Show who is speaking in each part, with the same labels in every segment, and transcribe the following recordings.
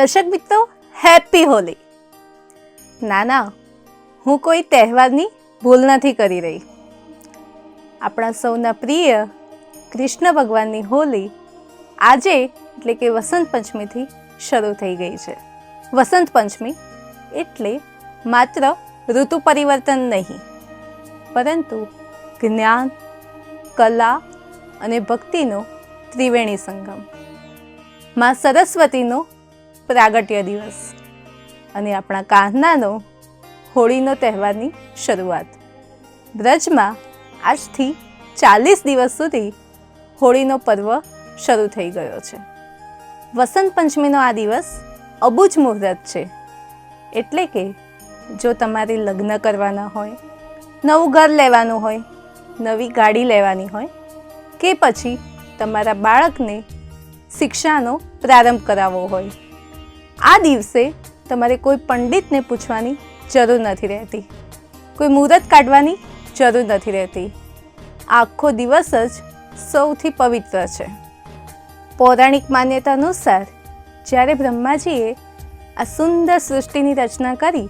Speaker 1: દર્શક મિત્રો હેપી હોલી ના ના, હું કોઈ તહેવારની ભૂલ નથી કરી રહી. આપણા સૌના પ્રિય કૃષ્ણ ભગવાનની હોલી આજે એટલે કે વસંત પંચમીથી શરૂ થઈ ગઈ છે. વસંત પંચમી એટલે માત્ર ઋતુ પરિવર્તન નહીં, પરંતુ જ્ઞાન, કલા અને ભક્તિનો ત્રિવેણી સંગમ. માં સરસ્વતીનો પ્રાગટ્ય દિવસ અને આપણા કાહનાનો હોળીનો તહેવારની શરૂઆત. બ્રજમાં આજથી ચાલીસ દિવસ સુધી હોળીનો પર્વ શરૂ થઈ ગયો છે. વસંત પંચમીનો આ દિવસ અબુજ મુહૂર્ત છે. એટલે કે જો તમારે લગ્ન કરવાના હોય, નવું ઘર લેવાનું હોય, નવી ગાડી લેવાની હોય, કે પછી તમારા બાળકને શિક્ષાનો પ્રારંભ કરાવવો હોય આ દિવસે તમારે કોઈ પંડિતને પૂછવાની જરૂર નથી રહેતી. કોઈ મુહૂર્ત કાઢવાની જરૂર નથી રહેતી. આખો દિવસ જ સૌથી પવિત્ર છે. પૌરાણિક માન્યતા અનુસાર જ્યારે બ્રહ્માજીએ આ સુંદર સૃષ્ટિની રચના કરી,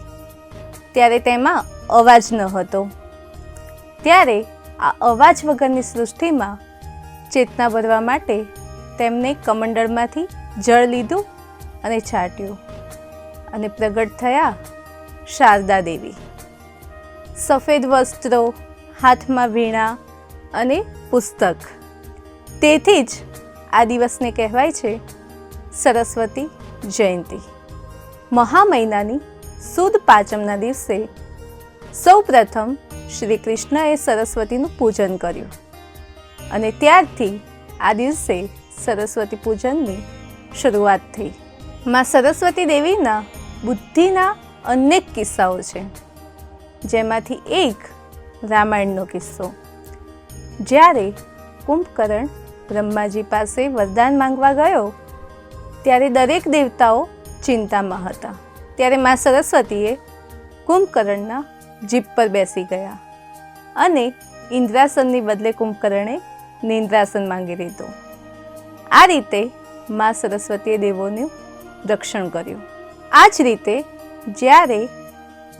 Speaker 1: ત્યારે તેમાં અવાજ ન હતો. ત્યારે આ અવાજ વગરની સૃષ્ટિમાં ચેતના ભરવા માટે તેમને કમંડળમાંથી જળ લીધું અને છાંટ્યું અને પ્રગટ થયા શારદા દેવી. સફેદ વસ્ત્રો, હાથમાં વીણા અને પુસ્તક. તેથી જ આ દિવસને કહેવાય છે સરસ્વતી જયંતિ. મહા મહિનાની સુદ પાંચમના દિવસે સૌ પ્રથમ શ્રી કૃષ્ણએ સરસ્વતીનું પૂજન કર્યું અને ત્યારથી આ દિવસે સરસ્વતી પૂજનની શરૂઆત થઈ. માં સરસ્વતી દેવીના બુદ્ધિના અનેક કિસ્સાઓ છે. જેમાંથી એક રામાયણનો કિસ્સો. જ્યારે કુંભકર્ણ બ્રહ્માજી પાસે વરદાન માંગવા ગયો, ત્યારે દરેક દેવતાઓ ચિંતામાં હતા. ત્યારે મા સરસ્વતીએ કુંભકર્ણના જીપ પર બેસી ગયા અને ઇન્દ્રાસનની બદલે કુંભકર્ણે નિંદ્રાસન માંગી લીધું. આ રીતે મા સરસ્વતીએ દેવોનું રક્ષણ કર્યું. આ જ રીતે જ્યારે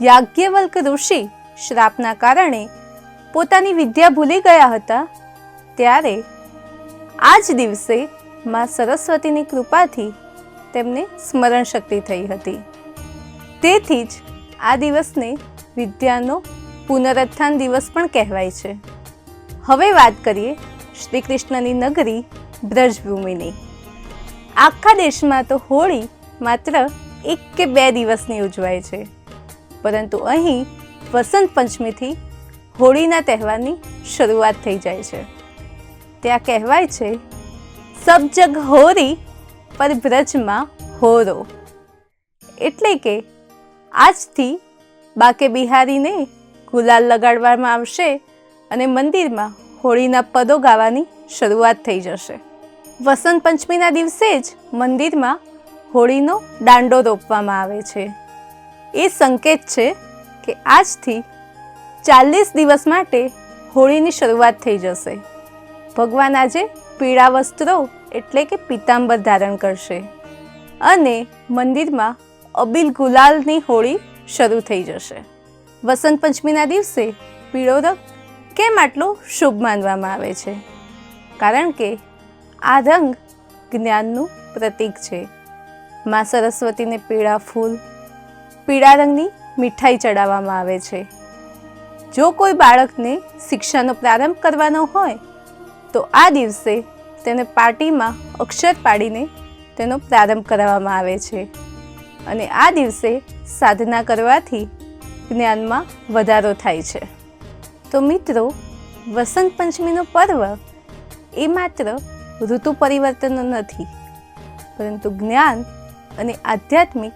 Speaker 1: યાજ્ઞવલ્ક ઋષિ શ્રાપના કારણે પોતાની વિદ્યા ભૂલી ગયા હતા, ત્યારે આ જ દિવસે મા સરસ્વતીની કૃપાથી તેમને સ્મરણ શક્તિ થઈ હતી. તેથી જ આ દિવસને વિદ્યાનો પુનરુત્થાન દિવસ પણ કહેવાય છે. હવે વાત કરીએ શ્રી કૃષ્ણની નગરી બ્રજભૂમિની. આખા દેશમાં તો હોળી માત્ર એક કે બે દિવસની ઉજવાય છે. પરંતુ અહીં વસંત પંચમીથી હોળીના તહેવારની શરૂઆત થઈ જાય છે. ત્યાં કહેવાય છે, સબ જગ હોરી પર બ્રજમાં હોરો. એટલે કે, આજથી બાકે બિહારીને ગુલાલ લગાડવામાં આવશે અને મંદિરમાં હોળીના પદો ગાવાની શરૂઆત થઈ જશે. વસંત પંચમીના દિવસે જ મંદિરમાં હોળીનો દાંડો રોપવામાં આવે છે. એ સંકેત છે કે આજથી ચાલીસ દિવસ માટે હોળીની શરૂઆત થઈ જશે. ભગવાન આજે પીળા વસ્ત્રો એટલે કે પિતાંબર ધારણ કરશે અને મંદિરમાં અબિલ ગુલાલની હોળી શરૂ થઈ જશે. વસંત પંચમીના દિવસે પીળો રંગ કેમ આટલો શુભ માનવામાં આવે છે? કારણ કે આ રંગ જ્ઞાનનું પ્રતીક છે. મા સરસ્વતીને પીળા ફૂલ, પીળા રંગની મીઠાઈ ચડાવવામાં આવે છે. જો કોઈ બાળકને શિક્ષાનો પ્રારંભ કરવાનો હોય, તો આ દિવસે તેને પાર્ટીમાં અક્ષર પાડીને તેનો પ્રારંભ કરાવવામાં આવે છે. અને આ દિવસે સાધના કરવાથી જ્ઞાનમાં વધારો થાય છે. તો મિત્રો, વસંત પંચમીનો પર્વ એ માત્ર ઋતુ પરિવર્તનો નથી, પરંતુ જ્ઞાન અને આધ્યાત્મિક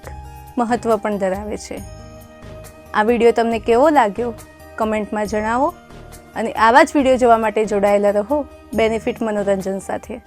Speaker 1: મહત્ત્વ પણ ધરાવે છે. આ વીડિયો તમને કેવો લાગ્યો? કમેન્ટમાં જણાવો અને આવા જ વીડિયો જોવા માટે જોડાયેલા રહો બેનિફિટ મનોરંજન સાથે.